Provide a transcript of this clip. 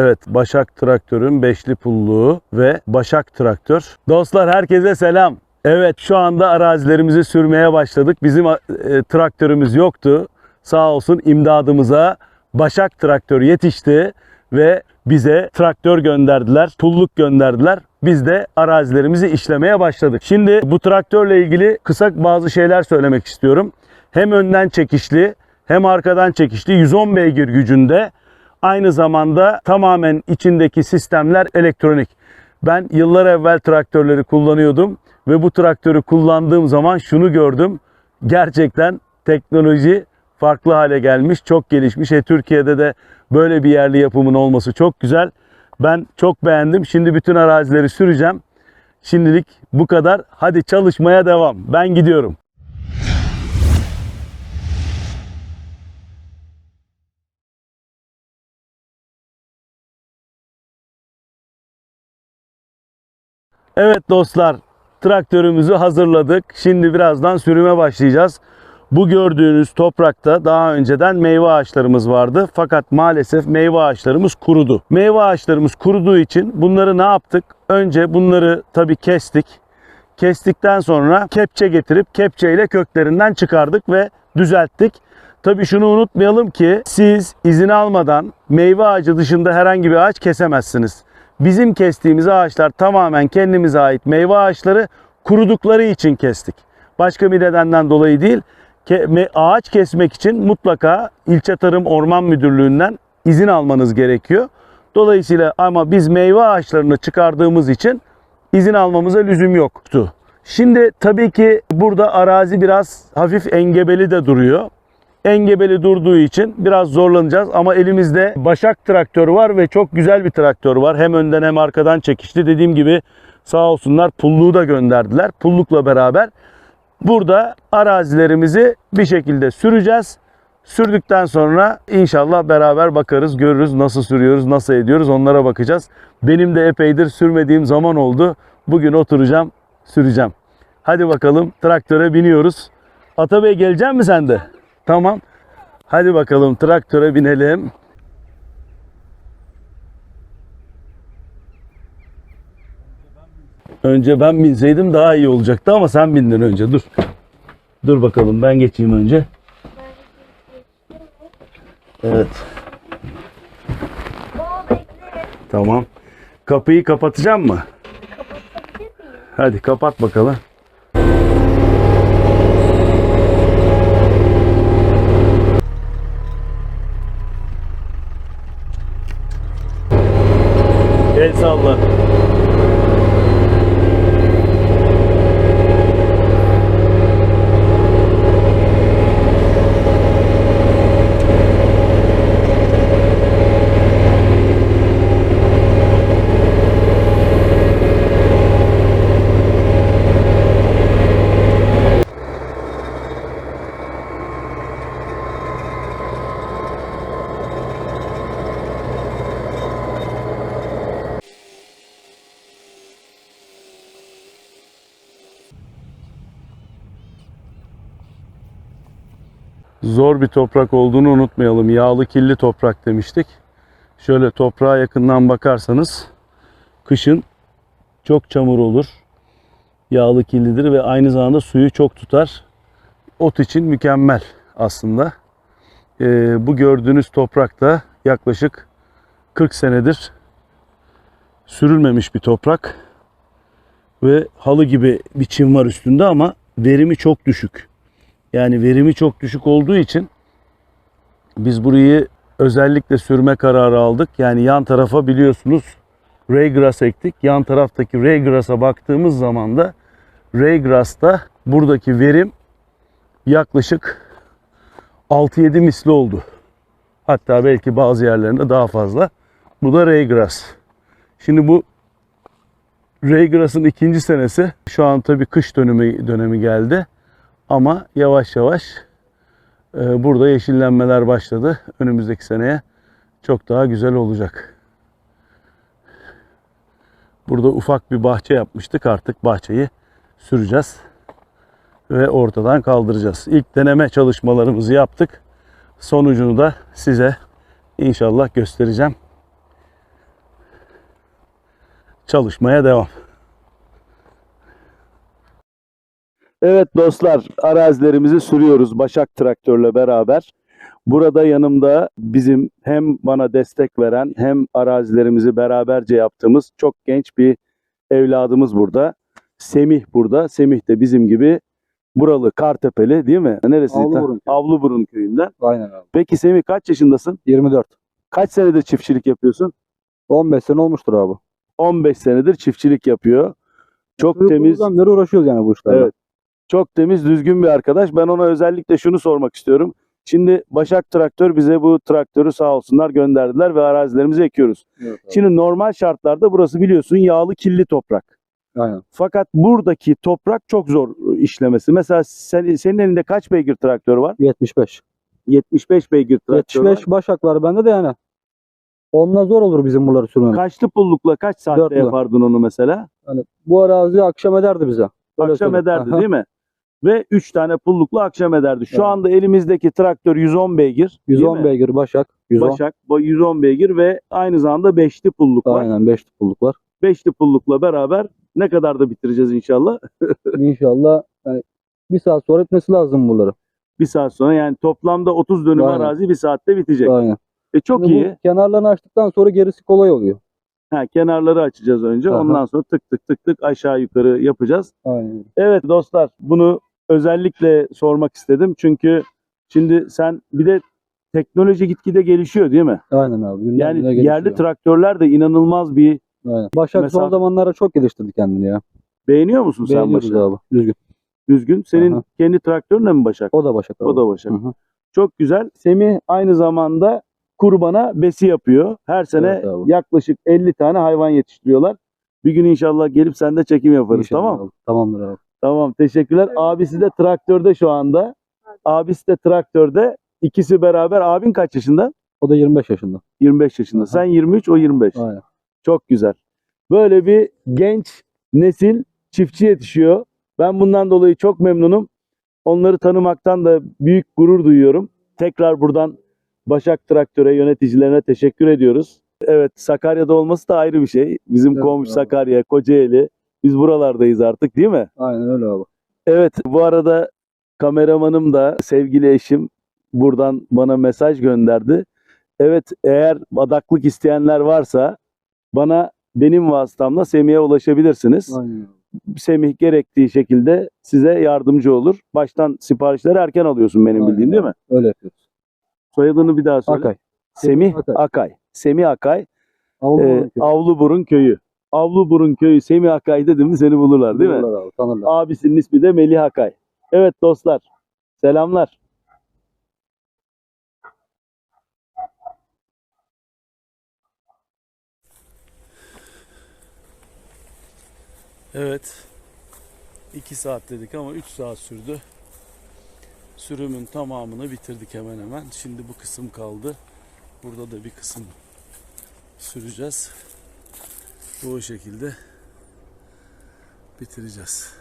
Evet, Başak Traktör'ün beşli pulluğu ve Başak Traktör. Dostlar herkese selam. Evet, şu anda arazilerimizi sürmeye başladık. Bizim e, traktörümüz yoktu. Sağ olsun imdadımıza Başak Traktör yetişti ve bize traktör gönderdiler, pulluk gönderdiler. Biz de arazilerimizi işlemeye başladık. Şimdi bu traktörle ilgili kısa bazı şeyler söylemek istiyorum. Hem önden çekişli hem arkadan çekişli 110 beygir gücünde aynı zamanda tamamen içindeki sistemler elektronik. Ben yıllar evvel traktörleri kullanıyordum ve bu traktörü kullandığım zaman şunu gördüm. Gerçekten teknoloji farklı hale gelmiş, çok gelişmiş. E, Türkiye'de de böyle bir yerli yapımın olması çok güzel. Ben çok beğendim. Şimdi bütün arazileri süreceğim. Şimdilik bu kadar. Hadi çalışmaya devam. Ben gidiyorum. Evet dostlar, traktörümüzü hazırladık. Şimdi birazdan sürüme başlayacağız. Bu gördüğünüz toprakta daha önceden meyve ağaçlarımız vardı. Fakat maalesef meyve ağaçlarımız kurudu. Meyve ağaçlarımız kuruduğu için bunları ne yaptık? Önce bunları tabii kestik. Kestikten sonra kepçe getirip kepçeyle köklerinden çıkardık ve düzelttik. Tabii şunu unutmayalım ki siz izin almadan meyve ağacı dışında herhangi bir ağaç kesemezsiniz. Bizim kestiğimiz ağaçlar tamamen kendimize ait meyve ağaçları kurudukları için kestik. Başka bir nedenden dolayı değil. Ağaç kesmek için mutlaka ilçe tarım orman müdürlüğünden izin almanız gerekiyor. Dolayısıyla ama biz meyve ağaçlarını çıkardığımız için izin almamıza lüzum yoktu. Şimdi tabii ki burada arazi biraz hafif engebeli de duruyor. Engebeli durduğu için biraz zorlanacağız ama elimizde Başak traktörü var ve çok güzel bir traktör var. Hem önden hem arkadan çekişli. Dediğim gibi sağ olsunlar pulluğu da gönderdiler. Pullukla beraber burada arazilerimizi bir şekilde süreceğiz. Sürdükten sonra inşallah beraber bakarız, görürüz nasıl sürüyoruz, nasıl ediyoruz onlara bakacağız. Benim de epeydir sürmediğim zaman oldu. Bugün oturacağım, süreceğim. Hadi bakalım traktöre biniyoruz. Atabey gelecek mi sen de? Tamam. Hadi bakalım traktöre binelim. Önce ben binseydim daha iyi olacaktı ama sen bindin önce. Dur. Dur bakalım ben geçeyim önce. Evet. Tamam. Kapıyı kapatacağım mı? Hadi kapat bakalım. El salla. Zor bir toprak olduğunu unutmayalım. Yağlı killi toprak demiştik. Şöyle toprağa yakından bakarsanız kışın çok çamur olur. Yağlı killidir ve aynı zamanda suyu çok tutar. Ot için mükemmel aslında. Ee, bu gördüğünüz toprakta yaklaşık 40 senedir sürülmemiş bir toprak ve halı gibi bir çim var üstünde ama verimi çok düşük. Yani verimi çok düşük olduğu için biz burayı özellikle sürme kararı aldık. Yani yan tarafa biliyorsunuz raygrass ektik. Yan taraftaki raygrass'a baktığımız zaman da raygrass'ta buradaki verim yaklaşık 6-7 misli oldu. Hatta belki bazı yerlerinde daha fazla. Bu da raygrass. Şimdi bu raygrass'ın ikinci senesi. Şu an tabii kış dönemi dönemi geldi. Ama yavaş yavaş e, burada yeşillenmeler başladı. Önümüzdeki seneye çok daha güzel olacak. Burada ufak bir bahçe yapmıştık. Artık bahçeyi süreceğiz ve ortadan kaldıracağız. İlk deneme çalışmalarımızı yaptık. Sonucunu da size inşallah göstereceğim. çalışmaya devam. Evet dostlar arazilerimizi sürüyoruz Başak traktörle beraber. Burada yanımda bizim hem bana destek veren hem arazilerimizi beraberce yaptığımız çok genç bir evladımız burada. Semih burada. Semih de bizim gibi buralı Kartepeli değil mi? Neresi? Avluburun. Avluburun köyünden. Aynen abi. Peki Semih kaç yaşındasın? 24. Kaç senedir çiftçilik yapıyorsun? 15 sene olmuştur abi. 15 senedir çiftçilik yapıyor. Çok temiz, Çocukluğumuzdan beri uğraşıyoruz yani bu işlerle. Evet. Çok temiz, düzgün bir arkadaş. Ben ona özellikle şunu sormak istiyorum. Şimdi Başak Traktör bize bu traktörü sağ olsunlar gönderdiler ve arazilerimizi ekiyoruz. Evet abi. Şimdi normal şartlarda burası biliyorsun yağlı kirli toprak. Aynen. Fakat buradaki toprak çok zor işlemesi. Mesela sen, senin elinde kaç beygir traktör var? 75. 75 beygir traktör 75 Başak var bende de yani. Onunla zor olur bizim buraları var. sürmemiz. Kaçlı pullukla kaç saatte Dörtlü. yapardın onu mesela? Yani bu arazi akşam ederdi bize. Öyle akşam söyleyeyim. ederdi Aha. değil mi? Ve 3 tane pullukla akşam ederdi. Şu Evet. anda elimizdeki traktör 110 beygir. değil 110 mi? beygir Başak. 110. Başak bu 110 beygir ve aynı zamanda 5'li pulluk var. Aynen 5 pulluk var. 5'li pullukla beraber ne kadar da bitireceğiz inşallah? İnşallah yani bir saat sonra bitmesi lazım buraları. Bir saat sonra yani toplamda 30 dönüm Aynen. arazi bir saatte bitecek. Aynen. E çok Şimdi iyi. Kenarlarını açtıktan sonra gerisi kolay oluyor. Ha, kenarları açacağız önce. Aha. Ondan sonra tık tık tık tık aşağı yukarı yapacağız. Aynen. Evet dostlar bunu özellikle sormak istedim. Çünkü şimdi sen bir de teknoloji gitgide gelişiyor değil mi? Aynen abi. Günden Yani gelişiyor. yerli traktörler de inanılmaz bir Aynen. Başak Mesela- son zamanlarda çok geliştirdi kendini ya. beğeniyor musun sen Başak? abi. Düzgün. Düzgün. Senin Aha. kendi traktörün mi Başak? O da Başak abi. O da Başak. Hı hı. Çok güzel. Semih aynı zamanda kurbana besi yapıyor. Her sene Evet abi. yaklaşık 50 tane hayvan yetiştiriyorlar. Bir gün inşallah gelip sende çekim yaparız İnşallah tamam? abi. Tamamdır abi. Tamam teşekkürler. Abisi de traktörde şu anda. Abisi de traktörde. İkisi beraber. Abin kaç yaşında? O da 25 yaşında. 25 yaşında. Aha. Sen 23, o 25. Aynen. Çok güzel. Böyle bir genç nesil çiftçi yetişiyor. Ben bundan dolayı çok memnunum. Onları tanımaktan da büyük gurur duyuyorum. Tekrar buradan Başak Traktör'e yöneticilerine teşekkür ediyoruz. Evet Sakarya'da olması da ayrı bir şey. Bizim Evet, komşu. Sakarya, Kocaeli. Biz buralardayız artık değil mi? Aynen öyle abi. Evet bu arada kameramanım da sevgili eşim buradan bana mesaj gönderdi. Evet eğer adaklık isteyenler varsa bana benim vasıtamla Semih'e ulaşabilirsiniz. Aynen. Semih gerektiği şekilde size yardımcı olur. Baştan siparişleri erken alıyorsun benim Aynen bildiğin değil mi? Öyle yapıyoruz. Soyadını bir daha söyle. Akay. Semih Akay. Akay. Semih Akay. Avlu Ee, Avlu Avluburun köyü. Avluburun köyü Semih Akay dedim mi seni bulurlar değil mi? Abi, tanırlar. Abisinin ismi de Melih Akay. Evet dostlar. Selamlar. Evet. 2 saat dedik ama 3 saat sürdü. Sürümün tamamını bitirdik hemen hemen. Şimdi bu kısım kaldı. Burada da bir kısım süreceğiz. Bu şekilde bitireceğiz.